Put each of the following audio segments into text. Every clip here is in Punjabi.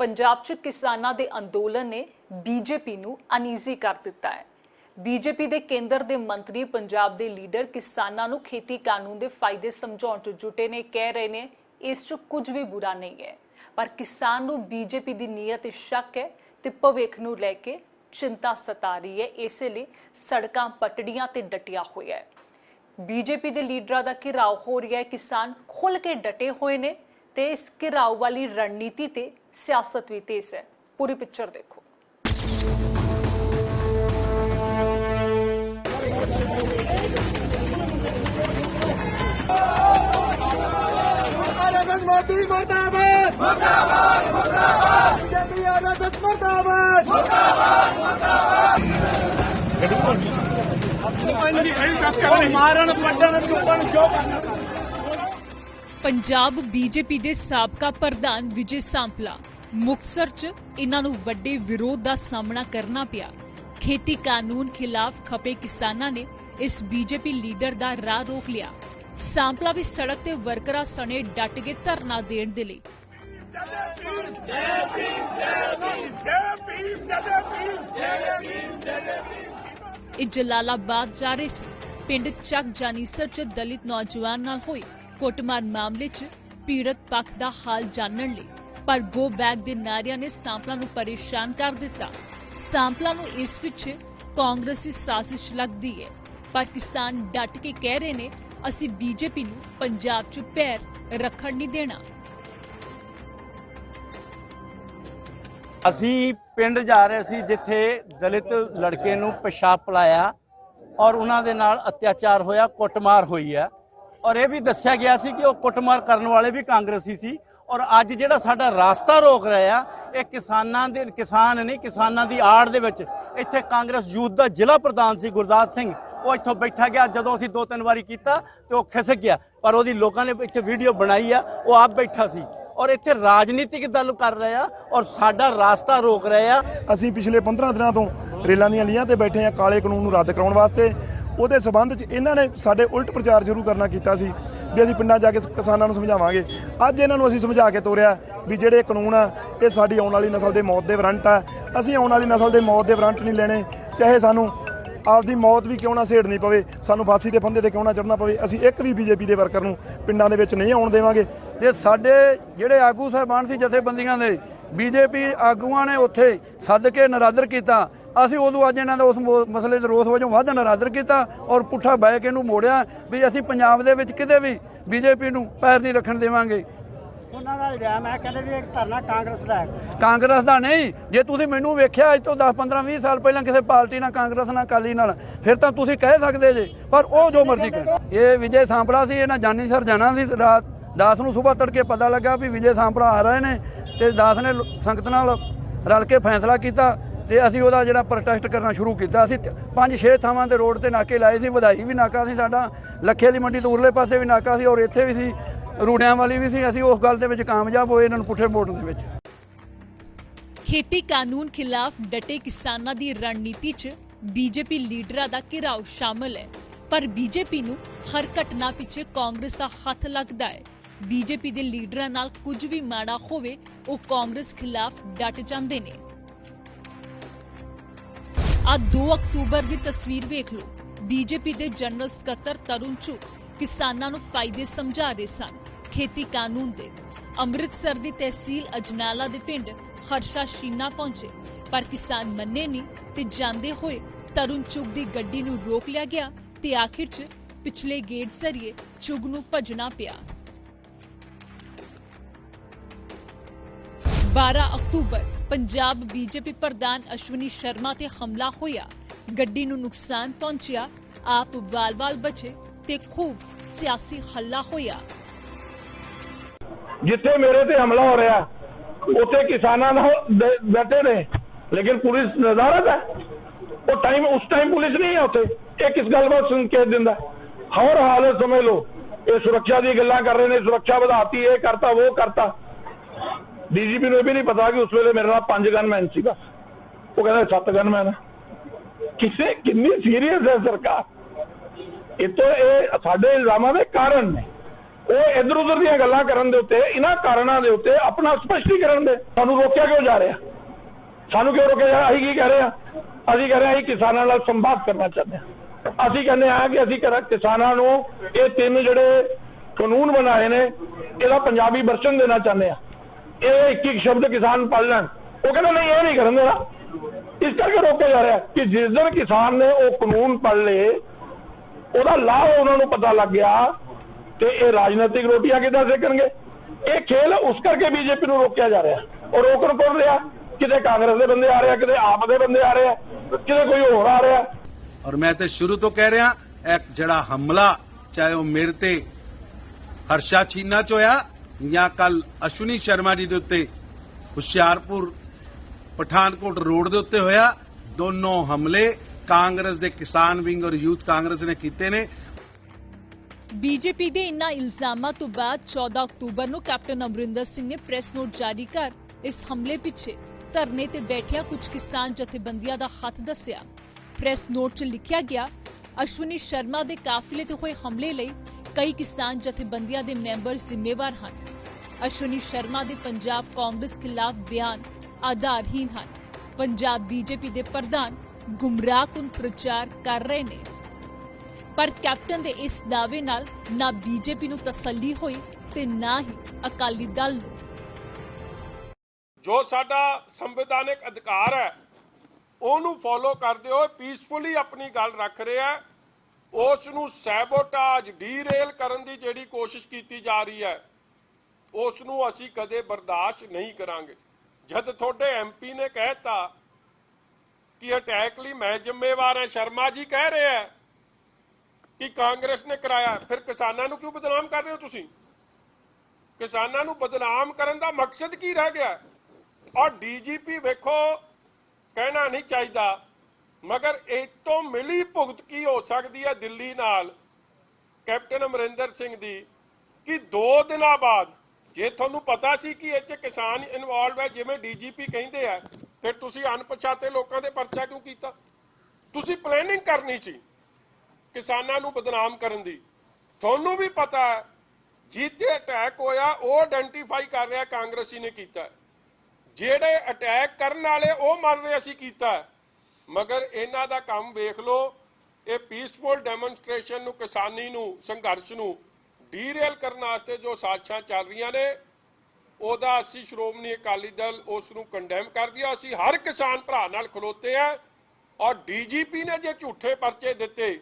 ਪੰਜਾਬ 'ਚ ਕਿਸਾਨਾਂ ਦੇ ਅੰਦੋਲਨ ਨੇ ਬੀਜੇਪੀ ਨੂੰ ਅਨਈਜ਼ੀ ਕਰ ਦਿੱਤਾ ਹੈ। ਬੀਜੇਪੀ ਦੇ ਕੇਂਦਰ ਦੇ ਮੰਤਰੀ ਪੰਜਾਬ ਦੇ ਲੀਡਰ ਕਿਸਾਨਾਂ ਨੂੰ ਖੇਤੀ ਕਾਨੂੰਨ ਦੇ ਫਾਇਦੇ ਸਮਝਾਉਣ 'ਚ ਜੁਟੇ ਨੇ, ਕਹਿ ਰਹੇ ਨੇ, ਇਸ 'ਚ ਕੁਝ ਵੀ ਬੁਰਾ ਨਹੀਂ ਹੈ। ਪਰ ਕਿਸਾਨ ਨੂੰ ਬੀਜੇਪੀ ਦੀ ਨੀਅਤ 'ਤੇ ਸ਼ੱਕ ਹੈ ਤੇ ਭਵਿੱਖ ਨੂੰ ਲੈ ਕੇ ਚਿੰਤਾ ਸਤਾ ਰਹੀ ਹੈ। ਇਸੇ ਲਈ ਸੜਕਾਂ, ਪਟੜੀਆਂ ਤੇ ਡਟਿਆ ਹੋਇਆ ਹੈ। ਬੀਜੇਪੀ ਦੇ ਲੀਡਰਾਂ ਦਾ ਘਿਰਾਓ ਹੋ ਰਿਹਾ ਹੈ। ਕਿਸਾਨ ਖੁੱਲ ਕੇ ਡਟੇ ਹੋਏ ਨੇ ਤੇ ਇਸ ਘਿਰਾਓ ਵਾਲੀ ਰਣਨੀਤੀ ਤੇ ਸਿਆਸਤ ਵੀ ਤੇਜ਼ ਹੈ ਪੂਰੀ ਪਿਕਚਰ ਦੇਖੋ आरएसएस मोदी मुर्दाबाद मुर्दाबाद मुर्दाबाद बीजेपी आरएसएस मुर्दाबाद ਮਾਰਨ ਵੱਡਣ ਚੁੱਪਣ ਜੋ ਪੰਜਾਬ ਬੀਜੇਪੀ ਦੇ ਸਾਬਕਾ ਪ੍ਰਧਾਨ ਵਿਜੇ ਸਾਂਪਲਾ ਮੁਕਸਰ 'ਚ ਇਹਨਾਂ ਨੂੰ ਵੱਡੇ ਵਿਰੋਧ ਦਾ ਸਾਹਮਣਾ ਕਰਨਾ ਪਿਆ। ਖੇਤੀ ਕਾਨੂੰਨ ਖਿਲਾਫ ਖਪੇ ਕਿਸਾਨਾਂ ਨੇ ਇਸ ਬੀਜੇਪੀ ਲੀਡਰ ਦਾ ਰਾਹ ਰੋਕ ਲਿਆ। ਸਾਂਪਲਾ ਵੀ ਸੜਕ ਤੇ ਵਰਕਰਾਂ ਸਣੇ ਡਟ ਕੇ ਧਰਨਾ ਦੇਣ ਦੇ ਲਈ। ਇਹ ਜਲਾਲਾਬਾਦ ਜਾ ਰਹੇ ਸੀ। ਪਿੰਡ ਚੱਕ ਜਾਨੀਸਰ ਚ ਦਲਿਤ ਨੌਜਵਾਨ ਨਾਲ ਹੋਈ ਕੁੱਟਮਾਰ ਮਾਮਲੇ ਚ ਪੀੜਤ ਪੱਖ ਦਾ ਹਾਲ ਜਾਣਨ ਲਈ। ਪਰ ਗੋ ਬੈਕ ਦੇ ਨਾਰਿਆਂ ਨੇ ਸਾਂਪਲਾ ਨੂੰ ਪਰੇਸ਼ਾਨ ਕਰ ਦਿੱਤਾ। ਸਾਂਪਲਾ ਨੂੰ ਇਸ ਪਿੱਛੇ ਕਾਂਗਰਸੀ ਸਾਜ਼ਿਸ਼ ਲੱਗਦੀ ਹੈ। ਪਰ ਡਟ ਕੇ ਕਹਿ ਰਹੇ ਨੇ, ਅਸੀਂ ਬੀਜੇਪੀ ਨੂੰ ਪੰਜਾਬ 'ਚ ਪੈਰ ਰੱਖਣ ਨਹੀਂ ਦੇਣਾ। ਅਸੀਂ ਪਿੰਡ ਜਾ ਰਹੇ ਸੀ ਜਿੱਥੇ ਦਲਿਤ ਲੜਕੇ ਨੂੰ ਪਿਸ਼ਾਬ ਪਲਾਇਆ ਔਰ ਉਹਨਾਂ ਦੇ ਨਾਲ ਅਤਿਆਚਾਰ ਹੋਇਆ, ਕੁੱਟਮਾਰ ਹੋਈ ਹੈ। ਔਰ ਇਹ ਵੀ ਦੱਸਿਆ ਗਿਆ ਸੀ ਕਿ ਉਹ ਕੁੱਟਮਾਰ ਕਰਨ ਵਾਲੇ ਵੀ ਕਾਂਗਰਸੀ ਸੀ। ਔਰ ਅੱਜ ਜਿਹੜਾ ਸਾਡਾ ਰਾਸਤਾ ਰੋਕ ਰਿਹਾ ਆ, ਇਹ ਕਿਸਾਨਾਂ ਦੇ, ਕਿਸਾਨ ਨਹੀਂ, ਕਿਸਾਨਾਂ ਦੀ ਆੜ ਦੇ ਵਿੱਚ ਇੱਥੇ ਕਾਂਗਰਸ ਯੂਥ ਦਾ ਜ਼ਿਲ੍ਹਾ ਪ੍ਰਧਾਨ ਸੀ ਗੁਰਦਾਸ ਸਿੰਘ। ਉਹ ਇੱਥੋਂ ਬੈਠਾ ਗਿਆ, ਜਦੋਂ ਅਸੀਂ ਦੋ ਤਿੰਨ ਵਾਰੀ ਕੀਤਾ ਤੇ ਉਹ ਖਿਸਕ ਗਿਆ। ਪਰ ਉਹਦੀ ਲੋਕਾਂ ਨੇ ਇੱਥੇ ਵੀਡੀਓ ਬਣਾਈ ਆ, ਉਹ ਆਪ ਬੈਠਾ ਸੀ। ਔਰ ਇੱਥੇ ਰਾਜਨੀਤਿਕ ਦਲ ਕਰ ਰਹੇ ਆ ਔਰ ਸਾਡਾ ਰਾਸਤਾ ਰੋਕ ਰਹੇ ਆ। ਅਸੀਂ ਪਿਛਲੇ 15 ਦਿਨਾਂ ਤੋਂ ਰੇਲਾਂ ਦੀਆਂ ਲੀਹਾਂ ਤੇ ਬੈਠੇ ਆ, ਕਾਲੇ ਕਾਨੂੰਨ ਨੂੰ ਰੱਦ ਕਰਾਉਣ ਵਾਸਤੇ। ਉਹਦੇ ਸਬੰਧ 'ਚ ਇਹਨਾਂ ਨੇ ਸਾਡੇ ਉਲਟ ਪ੍ਰਚਾਰ ਸ਼ੁਰੂ ਕਰਨਾ ਕੀਤਾ ਸੀ। ਵੀ ਅਸੀਂ ਪਿੰਡਾਂ ਜਾ ਕੇ ਕਿਸਾਨਾਂ ਨੂੰ ਸਮਝਾਵਾਂਗੇ। ਅੱਜ ਇਹਨਾਂ ਨੂੰ ਅਸੀਂ ਸਮਝਾ ਕੇ ਤੋਰਿਆ ਵੀ ਜਿਹੜੇ ਕਾਨੂੰਨ ਆ, ਇਹ ਸਾਡੀ ਆਉਣ ਵਾਲੀ ਨਸਲ ਦੇ ਮੌਤ ਦੇ ਵਾਰੰਟ ਆ। ਅਸੀਂ ਆਉਣ ਵਾਲੀ ਨਸਲ ਦੇ ਮੌਤ ਦੇ ਵਾਰੰਟ ਨਹੀਂ ਲੈਣੇ। ਚਾਹੇ ਸਾਨੂੰ ਆਪਦੀ ਮੌਤ ਵੀ ਕਿਉਂ ਨਾ ਸੇੜਨੀ ਪਵੇ, ਸਾਨੂੰ ਫਾਂਸੀ ਦੇ ਫੰਦੇ ਤੇ ਕਿਉਂ ਨਾ ਚੜਨਾ ਪਵੇ, ਅਸੀਂ ਇੱਕ ਵੀ ਬੀਜੇਪੀ ਦੇ ਵਰਕਰ ਨੂੰ ਪਿੰਡਾਂ ਦੇ ਵਿੱਚ ਨਹੀਂ ਆਉਣ ਦੇਵਾਂਗੇ। ਤੇ ਸਾਡੇ ਜਿਹੜੇ ਆਗੂ ਸਾਹਿਬਾਨ ਸੀ, ਜਥੇਬੰਦੀਆਂ ਦੇ, ਬੀਜੇਪੀ ਆਗੂਆਂ ਨੇ ਉੱਥੇ ਸੱਦ ਕੇ ਨਰਾਦਰ ਕੀਤਾ। ਅਸੀਂ ਉਦੋਂ ਅੱਜ ਇਹਨਾਂ ਦਾ ਉਸ ਮਸਲੇ ਦੇ ਰੋਸ ਵਜੋਂ ਵੱਧ ਨਰਾਦਰ ਕੀਤਾ ਔਰ ਪੁੱਠਾ ਬਹਿ ਕੇ ਇਹਨੂੰ ਮੋੜਿਆ ਵੀ ਅਸੀਂ ਪੰਜਾਬ ਦੇ ਵਿੱਚ ਕਿਤੇ ਵੀ ਬੀਜੇਪੀ ਨੂੰ ਪੈਰ ਨਹੀਂ ਰੱਖਣ ਦੇਵਾਂਗੇ। ਉਹਨਾਂ ਦਾ ਇਲਜ਼ਾਮ ਹੈ ਕਹਿੰਦੇ ਵੀ ਇੱਕ ਧਰਨਾ ਕਾਂਗਰਸ ਦਾ ਹੈ। ਕਾਂਗਰਸ ਦਾ ਨਹੀਂ। ਜੇ ਤੁਸੀਂ ਮੈਨੂੰ ਵੇਖਿਆ ਅੱਜ ਤੋਂ 10 15 20 ਸਾਲ ਪਹਿਲਾਂ ਕਿਸੇ ਪਾਰਟੀ ਨਾਲ ਕਾਂਗਰਸ ਨਾਲ ਅਕਾਲੀ ਨਾਲ ਫਿਰ ਤਾਂ ਤੁਸੀਂ ਕਹਿ ਸਕਦੇ ਜੇ। ਪਰ ਉਹ ਜੋ ਮਰਜ਼ੀ ਕਰ ਇਹ ਵਿਜੇ ਸਾਂਪਲਾ ਸੀ ਇਹਨਾਂ ਜਾਨੀ ਸਰ ਜਾਣਾ ਸੀ ਰਾਤ। ਦਾਸ ਨੂੰ ਸਵੇਰ ਤੜਕੇ ਪਤਾ ਲੱਗਾ ਵੀ ਵਿਜੇ ਸਾਂਪਲਾ ਆ ਰਹੇ ਨੇ ਤੇ ਦਾਸ ਨੇ ਲ- ਸੰਗਤ ਨਾਲ ਰਲ ਕੇ ਫੈਸਲਾ ਕੀਤਾ। ਤੇ ਅਸੀਂ ਉਹਦਾ ਜਿਹੜਾ ਪ੍ਰੋਟੈਸਟ ਕਰਨਾ ਸ਼ੁਰੂ ਕੀਤਾ, ਅਸੀਂ ਤ- ਪੰਜ ਛੇ ਥਾਵਾਂ ਤੇ ਰੋਡ ਤੇ ਨਾਕੇ ਲਾਏ ਸੀ, ਵਧਾਈ ਵੀ ਨਾਕਾ ਸੀ ਸਾਡਾ, ਲੱਖੇ ਵਾਲੀ ਮੰਡੀ ਤੋਂ ਉਰਲੇ ਪਾਸੇ ਵੀ ਨਾਕਾ ਸੀ ਔਰ ਇੱਥੇ ਵੀ ਸੀ, ਰੂੜਿਆਂ ਵਾਲੀ ਵੀ ਸੀ, ਅਸੀਂ ਉਸ ਗੱਲ ਦੇ ਵਿੱਚ ਕਾਮਯਾਬ ਹੋਏ ਇਹਨਾਂ ਨੂੰ ਪੁੱਠੇ ਮੋੜਨ ਦੇ ਵਿੱਚ। ਖੇਤੀ ਕਾਨੂੰਨ ਖਿਲਾਫ ਡਟੇ ਕਿਸਾਨਾਂ ਦੀ ਰਣਨੀਤੀ 'ਚ ਬੀਜੇਪੀ ਲੀਡਰਾਂ ਦਾ ਘਿਰਾਓ ਸ਼ਾਮਲ ਹੈ, ਪਰ ਬੀਜੇਪੀ ਨੂੰ ਹਰ ਘਟਨਾ ਪਿੱਛੇ ਕਾਂਗਰਸ ਦਾ ਹੱਥ ਲੱਗਦਾ ਹੈ। ਬੀਜੇਪੀ ਦੇ ਲੀਡਰਾਂ ਨਾਲ ਕੁਝ ਵੀ ਮਾੜਾ ਹੋਵੇ, ਉਹ ਕਾਂਗਰਸ ਖਿਲਾਫ ਡਟ ਜਾਂਦੇ ਨੇ। ਆ 2 ਅਕਤੂਬਰ ਦੀ ਤਸਵੀਰ ਵੇਖ ਲਓ। ਬੀਜੇਪੀ ਦੇ ਜਨਰਲ ਸਕੱਤਰ ਤਰੁਣ ਚੁਗ ਕਿਸਾਨਾਂ ਨੂੰ ਫਾਇਦੇ ਸਮਝਾ ਰਹੇ ਸਨ, ਖੇਤੀ ਕਾਨੂੰਨ ਦੇ। ਅੰਮ੍ਰਿਤਸਰ ਦੀ ਤਹਿਸੀਲ ਅਜਨਾਲਾ ਦੇ ਪਿੰਡ ਹਰਸ਼ਾ ਸ਼ੀਨਾ ਪਹੁੰਚੇ, ਪਰ ਕਿਸਾਨ ਮੰਨੇ ਨਹੀਂ ਤੇ ਜਾਂਦੇ ਹੋਏ ਤਰੁਣ ਚੁਗ ਦੀ ਗੱਡੀ ਨੂੰ ਰੋਕ ਲਿਆ ਗਿਆ ਤੇ ਆਖਿਰ 'ਚ ਪਿਛਲੇ ਗੇਟ ਜ਼ਰੀਏ ਚੁਗ ਨੂੰ ਭੱਜਣਾ ਪਿਆ। 12 ਅਕਤੂਬਰ, ਪੰਜਾਬ ਬੀਜੇਪੀ ਪ੍ਰਧਾਨ ਅਸ਼ਵਨੀ ਸ਼ਰਮਾ ਤੇ ਹਮਲਾ ਹੋਇਆ। ਗੱਡੀ ਨੂੰ ਨੁਕਸਾਨ ਪਹੁੰਚਿਆ, ਆਪ ਵਾਲ-ਵਾਲ ਬਚੇ ਤੇ ਖੂਬ ਸਿਆਸੀ ਹੱਲਾ ਹੋਇਆ। ਜਿੱਥੇ ਮੇਰੇ ਤੇ ਹਮਲਾ ਹੋ ਰਿਹਾ, ਉੱਥੇ ਕਿਸਾਨਾਂ ਨਾਲ ਬੈਠੇ ਨੇ, ਲੇਕਿਨ ਪੁਲਿਸ ਨਜ਼ਾਰਤ ਹੈ। ਉਹ ਟਾਈਮ ਉਸ ਟਾਈਮ ਪੁਲਿਸ ਨਹੀਂ ਹੈ ਉੱਥੇ। ਇਹ ਕਿਸ ਗੱਲ ਬਾਤ ਸੁਣ ਕੇ ਦਿੰਦਾ? ਹਰ ਹਾਲਤ ਸਮਝ ਲਓ, ਇਹ ਸੁਰੱਖਿਆ ਦੀ ਗੱਲਾਂ ਕਰ ਰਹੇ ਨੇ, ਸੁਰੱਖਿਆ ਵਧਾਤੀ, ਇਹ ਕਰਤਾ, ਉਹ ਕਰਤਾ। ਡੀਜੀਪੀ ਨੂੰ ਇਹ ਵੀ ਨਹੀਂ ਪਤਾ ਕਿ ਉਸ ਵੇਲੇ ਮੇਰੇ ਨਾਲ ਪੰਜ ਗਨਮੈਨ ਸੀਗਾ। ਉਹ ਕਹਿੰਦਾ ਸੱਤ ਗਨਮੈਨ ਹੈ ਕਿਸੇ ਕਿੰਨੀ ਸੀਰੀਅਸ ਹੈ ਸਰਕਾਰ। ਇਹ ਤੋਂ ਇਹ ਸਾਡੇ ਇਲਜ਼ਾਮਾਂ ਦੇ ਕਾਰਨ ਨੇ। ਉਹ ਇਧਰ ਉਧਰ ਦੀਆਂ ਗੱਲਾਂ ਕਰਨ ਦੇ ਉੱਤੇ, ਇਹਨਾਂ ਕਾਰਨਾਂ ਦੇ ਉੱਤੇ ਆਪਣਾ ਸਪਸ਼ਟੀਕਰਨ ਦੇ। ਸਾਨੂੰ ਰੋਕਿਆ ਕਿਉਂ ਜਾ ਰਿਹਾ? ਸਾਨੂੰ ਕਿਉਂ ਰੋਕਿਆ ਜਾ ਅਸੀਂ ਕੀ ਕਹਿ ਰਹੇ ਆ ਅਸੀਂ ਕਹਿ ਰਹੇ ਹਾਂ, ਅਸੀਂ ਕਿਸਾਨਾਂ ਨਾਲ ਸੰਵਾਦ ਕਰਨਾ ਚਾਹੁੰਦੇ ਹਾਂ। ਅਸੀਂ ਕਹਿੰਦੇ ਆ ਕਿ ਅਸੀਂ ਕਰ- ਕਿਸਾਨਾਂ ਨੂੰ ਇਹ ਤਿੰਨ ਜਿਹੜੇ ਕਾਨੂੰਨ ਬਣਾਏ ਨੇ, ਇਹਦਾ ਪੰਜਾਬੀ ਵਰਸ਼ਨ ਦੇਣਾ ਚਾਹੁੰਦੇ ਆ ਇਹ ਇੱਕ ਇੱਕ ਸ਼ਬਦ ਕਿਸਾਨ ਪੜ੍ਹ ਉਹ ਕਹਿੰਦੇ, ਨਹੀਂ, ਇਹ ਨਹੀਂ ਕਰਨ ਦੇਣਾ। ਇਸ ਕਰਕੇ ਰੋਕਿਆ ਜਾ ਰਿਹਾ ਕਿ ਜਿਸ ਦਿਨ ਕਿਸਾਨ ਨੇ ਉਹ ਕਾਨੂੰਨ ਪੜ੍ਹ ਲਏ, ਉਹਦਾ ਲਾਭ ਉਹਨਾਂ ਨੂੰ ਪਤਾ ਲੱਗ ਗਿਆ ਤੇ ਇਹ ਰਾਜਨੀਤਿਕ ਰੋਟੀਆਂ ਕਿੱਦਾਂ ਸੇਕਣਗੇ। ਇਹ ਖੇਲ ਉਸ ਕਰਕੇ ਬੀਜੇਪੀ ਨੂੰ ਰੋਕਿਆ ਜਾ ਰਿਹਾ। ਔਰ ਰੋਕਣ ਕੌਣ ਰਿਹਾ? ਕਿਤੇ ਕਾਂਗਰਸ ਦੇ ਬੰਦੇ ਆ ਰਹੇ ਆ, ਕਿਤੇ ਆਪ ਦੇ ਬੰਦੇ ਆ ਰਹੇ ਆ, ਕਿਤੇ ਕੋਈ ਹੋਰ ਆ ਰਿਹਾ। ਔਰ ਮੈਂ ਤੇ ਸ਼ੁਰੂ ਤੋਂ ਕਹਿ ਰਿਹਾ, ਇਹ ਜਿਹੜਾ ਹਮਲਾ, ਚਾਹੇ ਉਹ ਮੇਰੇ ਤੇ ਹਰਸ਼ਾ ਚੀਨਾ ਚ ਹੋਇਆ ਜਾਂ ਕੱਲ ਅਸ਼ਵਨੀ ਸ਼ਰਮਾ ਜੀ ਦੇ ਉੱਤੇ ਹੁਸ਼ਿਆਰਪੁਰ, ਪਠਾਨਕੋਟ ਰੋਡ ਦੇ ਉੱਤੇ ਹੋਇਆ ਦੋਨੋਂ ਹਮਲੇ। ਕਾਂਗਰਸ ਦੇ ਕਿਸਾਨ ਵਿੰਗ ਔਰ ਯੂਥ ਕਾਂਗਰਸ ਨੇ ਕੀਤੇ ਨੇ। ਬੀਜੇਪੀ ਦੇ ਇਨ੍ਹਾਂ ਇਲਜ਼ਾਮਾਂ ਤੋਂ ਬਾਅਦ 14 ਅਕਤੂਬਰ ਨੂੰ ਕੈਪਟਨ ਅਮਰਿੰਦਰ ਸਿੰਘ ਨੇ ਪ੍ਰੈਸ ਨੋਟ ਜਾਰੀ ਕਰ ਇਸ ਹਮਲੇ ਪਿੱਛੇ ਧਰਨੇ ਤੇ ਬੈਠਿਆ ਕੁਝ ਕਿਸਾਨ ਜਥੇਬੰਦੀਆਂ ਦਾ ਹੱਥ ਦੱਸਿਆ। ਪ੍ਰੈਸ ਨੋਟ 'ਚ ਲਿਖਿਆ ਗਿਆ, ਅਸ਼ਵਨੀ ਸ਼ਰਮਾ ਦੇ ਕਾਫਲੇ ਤੇ ਹੋਏ ਹਮਲੇ ਲਈ ਕਈ ਕਿਸਾਨ ਜਥੇਬੰਦੀਆਂ ਦੇ ਮੈਂਬਰ ਜ਼ਿੰਮੇਵਾਰ ਹਨ। ਅਸ਼ਵਨੀ ਸ਼ਰਮਾ ਦੇ ਪੰਜਾਬ ਕਾਂਗਰਸ ਖਿਲਾਫ ਬਿਆਨ ਆਧਾਰਹੀਨ ਹਨ। ਪੰਜਾਬ ਬੀਜੇਪੀ ਦੇ ਪ੍ਰਧਾਨ ਗੁੰਮਰਾਹਕੁਨ ਪ੍ਰਚਾਰ ਕਰ ਰਹੇ ਨੇ। ਪਰ ਕੈਪਟਨ ਦੇ ਇਸ ਦਾਅਵੇ ਨਾਲ ਨਾ ਬੀਜੇਪੀ ਨੂੰ ਤਸੱਲੀ ਹੋਈ ਤੇ ਨਾ ਹੀ ਅਕਾਲੀ ਦਲ ਨੂੰ। ਜੋ ਸਾਡਾ ਸੰਵਿਧਾਨਕ ਅਧਿਕਾਰ ਹੈ, ਉਹਨੂੰ ਫੋਲੋ ਕਰਦੇ ਹੋਏ ਪੀਸਫੁਲੀ ਆਪਣੀ ਗੱਲ ਰੱਖ ਰਿਹਾ ਉਸ ਨੂੰ ਸੈਬੋਟਾਜ, ਡੀਰੇਲ ਕਰਨ ਦੀ ਜਿਹੜੀ ਕੋਸ਼ਿਸ਼ ਕੀਤੀ ਜਾ ਰਹੀ ਹੈ, ਉਸ ਨੂੰ ਅਸੀਂ ਕਦੇ ਬਰਦਾਸ਼ਤ ਨਹੀਂ ਕਰਾਂਗੇ। ਜਦ ਤੁਹਾਡੇ ਐਮਪੀ ਨੇ ਕਹਿਤਾ ਕਿ ਅਟੈਕ ਲਈ ਮੈਂ ਜ਼ਿੰਮੇਵਾਰ ਹਾਂ, ਸ਼ਰਮਾ ਜੀ ਕਹਿ ਰਹੇ ਹੈ ਕਿ ਕਾਂਗਰਸ ਨੇ ਕਰਾਇਆ, ਫਿਰ ਕਿਸਾਨਾਂ ਨੂੰ ਕਿਉਂ ਬਦਨਾਮ ਕਰ ਰਹੇ ਹੋ ਤੁਸੀਂ? ਕਿਸਾਨਾਂ ਨੂੰ ਬਦਨਾਮ ਕਰਨ ਦਾ ਮਕਸਦ ਕੀ ਰਹਿ ਗਿਆ? ਔਰ ਡੀਜੀਪੀ ਵੇਖੋ, ਕਹਿਣਾ ਨਹੀਂ ਚਾਹੀਦਾ। ਮਗਰ ਇਹ ਤੋਂ ਮਿਲੀ ਭੁਗਤ ਕੀ ਹੋ ਸਕਦੀ ਹੈ ਦਿੱਲੀ ਨਾਲ? ਕੈਪਟਨ ਅਮਰਿੰਦਰ ਸਿੰਘ ਦੀ ਕਿ 2 ਦਿਨਾਂ ਬਾਅਦ? ਜੇ ਤੁਹਾਨੂੰ ਪਤਾ ਸੀ ਕਿ ਇਹ ਚ ਕਿਸਾਨ ਇਨਵੋਲਵ ਹੈ, ਜਿਵੇਂ ਡੀਜੀਪੀ ਕਹਿੰਦੇ ਆ, ਫਿਰ ਤੁਸੀਂ ਅਣਪਛਾਤੇ ਲੋਕਾਂ ਦੇ ਪਰਚਾ ਕਿਉਂ ਕੀਤਾ? ਤੁਸੀਂ ਪਲੈਨਿੰਗ ਕਰਨੀ ਸੀ ਕਿਸਾਨਾਂ ਨੂੰ ਬਦਨਾਮ ਕਰਨ ਦੀ। ਤੁਹਾਨੂੰ ਵੀ ਪਤਾ ਹੈ ਜਿੱਤੇ ਅਟੈਕ ਹੋਇਆ, ਉਹ ਆਇਡੈਂਟੀਫਾਈ ਕਰ ਰਿਹਾ ਕਾਂਗਰਸੀ ਨੇ ਕੀਤਾ। ਜਿਹੜੇ ਅਟੈਕ ਕਰਨ ਵਾਲੇ ਉਹ ਮੰਨ ਰਿਹਾ ਸੀ ਕੀਤਾ। ਮਗਰ ਇਹਨਾਂ ਦਾ ਕੰਮ ਵੇਖ ਲਓ, ਇਹ ਪੀਸਫੁਲ ਡੈਮੋਨਸਟ੍ਰੇਸ਼ਨ ਨੂੰ, ਕਿਸਾਨੀ ਨੂੰ, ਸੰਘਰਸ਼ ਨੂੰ ਡੀਰੇਲ ਕਰਨ ਵਾਸਤੇ ਜੋ ਸਾਜ਼ਿਸ਼ਾਂ ਚੱਲ ਰਹੀਆਂ ਨੇ, ਉਹਦਾ ਅਸੀਂ ਸ਼੍ਰੋਮਣੀ ਅਕਾਲੀ ਦਲ ਉਸ ਨੂੰ ਕੰਡੈਮ ਕਰਦੀ ਆ, ਅਸੀਂ ਹਰ ਕਿਸਾਨ ਭਰਾ ਨਾਲ ਖਲੋਤੇ ਆ ਔਰ ਡੀਜੀਪੀ ਨੇ ਜੇ ਝੂਠੇ ਪਰਚੇ ਦਿੱਤੇ,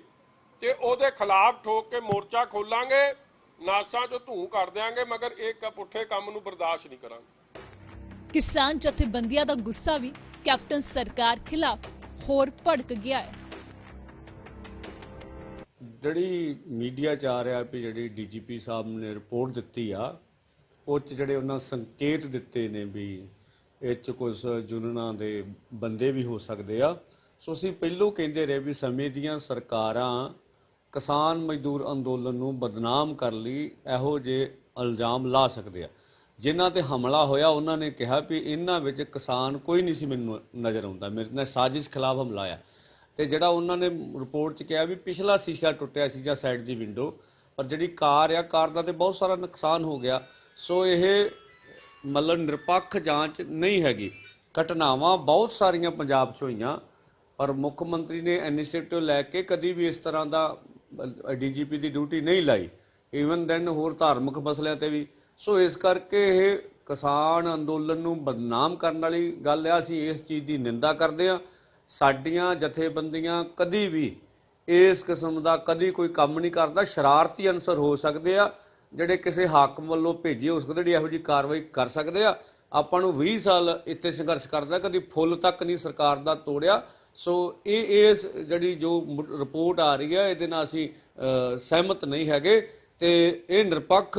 ਤੇ ਉਹਦੇ ਖਿਲਾਫ ਠੋਕ ਕੇ ਮੋਰਚਾ ਖੋਲਾਂਗੇ, ਨਾਸਾਂ 'ਚੋਂ ਧੂੰ ਕੱਢ ਦਿਆਂਗੇ, ਮਗਰ ਇਹ ਪੁੱਠੇ ਕੰਮ ਨੂੰ ਬਰਦਾਸ਼ਤ ਨਹੀਂ ਕਰਾਂਗੇ। ਕਿਸਾਨ ਜਥੇਬੰਦੀਆਂ ਦਾ ਗੁੱਸਾ ਵੀ ਕੈਪਟਨ ਸਰਕਾਰ ਖਿਲਾਫ। ਹੋਰ ਭੜਕ ਗਿਆ ਹੈ। ਜਿਹੜੀ ਮੀਡੀਆ ਚ ਆ ਰਿਹਾ ਵੀ ਜਿਹੜੀ ਡੀਜੀਪੀ ਸਾਹਿਬ ਨੇ ਰਿਪੋਰਟ ਦਿੱਤੀ ਆ, ਉਹ ਚ ਜਿਹੜੇ ਉਹਨਾਂ ਸੰਕੇਤ ਦਿੱਤੇ ਨੇ ਵੀ ਇਹ ਚ ਕੁਝ ਜੁਨਣਾ ਦੇ ਬੰਦੇ ਵੀ ਹੋ ਸਕਦੇ ਆ। ਸੋ ਅਸੀਂ ਪਹਿਲੋਂ ਕਹਿੰਦੇ ਰਹੇ ਵੀ ਸਮੇਂ ਦੀਆਂ ਸਰਕਾਰਾਂ ਕਿਸਾਨ ਮਜ਼ਦੂਰ ਅੰਦੋਲਨ ਨੂੰ ਬਦਨਾਮ ਕਰ ਲਈ ਇਹੋ ਜੇ ਇਲਜ਼ਾਮ ਲਾ ਸਕਦੇ ਆ। ਜਿਨ੍ਹਾਂ ਤੇ ਹਮਲਾ ਹੋਇਆ, ਉਹਨਾਂ ਨੇ ਕਿਹਾ ਵੀ ਇਹਨਾਂ ਵਿੱਚ ਕਿਸਾਨ ਕੋਈ ਨਹੀਂ ਸੀ ਮੈਨੂੰ ਨਜ਼ਰ ਆਉਂਦਾ। ਮੇਰੇ ਨਾਲ ਸਾਜ਼ਿਸ਼ ਖਿਲਾਫ ਹਮਲਾ ਆ ਤੇ ਜਿਹੜਾ ਉਹਨਾਂ ਨੇ ਰਿਪੋਰਟ 'ਚ ਕਿਹਾ ਵੀ ਪਿਛਲਾ ਸ਼ੀਸ਼ਾ ਟੁੱਟਿਆ ਸੀ ਜਾਂ ਸਾਈਡ ਦੀ ਵਿੰਡੋ, ਪਰ ਜਿਹੜੀ ਕਾਰ ਆ, ਕਾਰ ਦਾ ਤੇ ਬਹੁਤ ਸਾਰਾ ਨੁਕਸਾਨ ਹੋ ਗਿਆ। ਸੋ ਇਹ ਮਤਲਬ ਨਿਰਪੱਖ ਜਾਂਚ ਨਹੀਂ ਹੈਗੀ। ਘਟਨਾਵਾਂ ਬਹੁਤ ਸਾਰੀਆਂ ਪੰਜਾਬ 'ਚ ਹੋਈਆਂ, ਪਰ ਮੁੱਖ ਮੰਤਰੀ ਨੇ ਇਨੀਸ਼ੀਏਟਿਵ ਲੈ ਕੇ ਕਦੀ ਵੀ ਇਸ ਤਰ੍ਹਾਂ ਦਾ ਡੀਜੀਪੀ ਦੀ ਡਿਊਟੀ ਨਹੀਂ ਲਾਈ। ਈਵਨ ਦੈਨ ਹੋਰ ਧਾਰਮਿਕ ਮਸਲਿਆਂ ਤੇ ਵੀ ਸੋ ਇਸ ਕਰਕੇ ਇਹ ਕਿਸਾਨ ਅੰਦੋਲਨ ਨੂੰ ਬਦਨਾਮ ਕਰਨ ਵਾਲੀ ਗੱਲ ਆ। ਅਸੀਂ ਇਸ ਚੀਜ਼ ਦੀ ਨਿੰਦਾ ਕਰਦੇ ਆ ਸਾਡੀਆਂ ਜਥੇਬੰਦੀਆਂ ਕਦੀ ਵੀ ਇਸ ਕਿਸਮ ਦਾ ਕਦੀ ਕੋਈ ਕੰਮ ਨਹੀਂ ਕਰਦਾ। ਸ਼ਰਾਰਤੀ ਅਨਸਰ ਹੋ ਸਕਦੇ ਆ। ਜਿਹੜੇ ਕਿਸੇ ਹਾਕਮ ਵੱਲੋਂ ਭੇਜੇ ਹੋ ਸਕਦੇ ਜਿਹੜੀ ਇਹੋ ਜਿਹੀ ਕਾਰਵਾਈ ਕਰ ਸਕਦੇ ਆ। ਆਪਾਂ ਨੂੰ 20 ਸਾਲ ਇੱਥੇ ਸੰਘਰਸ਼ ਕਰਦਾ, ਕਦੀ ਫੁੱਲ ਤੱਕ ਨਹੀਂ ਸਰਕਾਰ ਦਾ ਤੋੜਿਆ। ਸੋ ਇਹ ਇਸ ਜਿਹੜੀ ਜੋ ਰਿਪੋਰਟ ਆ ਰਹੀ ਹੈ ਇਹਦੇ ਨਾਲ ਅਸੀਂ ਸਹਿਮਤ ਨਹੀਂ ਹੈਗੇ। ਤੇ ਇਹ ਨਿਰਪੱਖ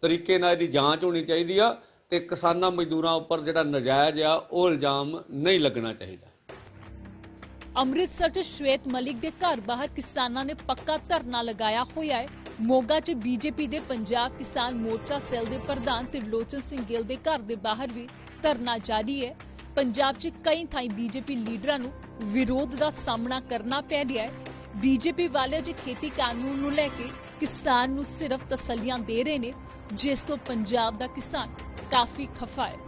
ਤਰੀਕੇ ਨਾਲ ਇਹਦੀ ਜਾਂਚ ਹੋਣੀ ਚਾਹੀਦੀ ਆ ਤੇ ਕਿਸਾਨਾਂ ਮਜ਼ਦੂਰਾਂ ਉੱਪਰ ਜਿਹੜਾ ਨਜਾਇਜ਼ ਆ, ਉਹ ਇਲਜ਼ਾਮ ਨਹੀਂ ਲੱਗਣਾ ਚਾਹੀਦਾ। ਅੰਮ੍ਰਿਤਸਰ 'ਚ ਸ਼ਵੇਤ ਮਲਿਕ ਦੇ ਘਰ ਬਾਹਰ ਕਿਸਾਨਾਂ ਨੇ ਪੱਕਾ ਧਰਨਾ ਲਗਾਇਆ ਹੋਇਆ ਹੈ। ਮੋਗਾ 'ਚ ਬੀਜੇਪੀ ਦੇ ਪੰਜਾਬ ਕਿਸਾਨ ਮੋਰਚਾ ਸੈੱਲ ਦੇ ਪ੍ਰਧਾਨ ਤਿਰਲੋਚਨ ਸਿੰਘ ਗਿੱਲ ਦੇ ਘਰ ਦੇ ਬਾਹਰ ਵੀ ਧਰਨਾ ਜਾਰੀ ਹੈ। ਪੰਜਾਬ 'ਚ ਕਈ ਥਾਈਂ ਬੀਜੇਪੀ ਲੀਡਰਾਂ ਨੂੰ ਵਿਰੋਧ ਦਾ ਸਾਹਮਣਾ ਕਰਨਾ ਪੈ ਰਿਹਾ ਹੈ। ਬੀਜੇਪੀ ਵਾਲੇ ਜੇ ਖੇਤੀ ਕਾਨੂੰਨ ਨੂੰ ਲੈ ਕੇ ਕਿਸਾਨ ਨੂੰ ਸਿਰਫ ਤਸੱਲੀਆਂ ਦੇ ਰਹੇ ਨੇ, ਜਿਸ ਤੋਂ ਪੰਜਾਬ ਦਾ ਕਿਸਾਨ ਕਾਫੀ ਖਫਾ ਹੈ।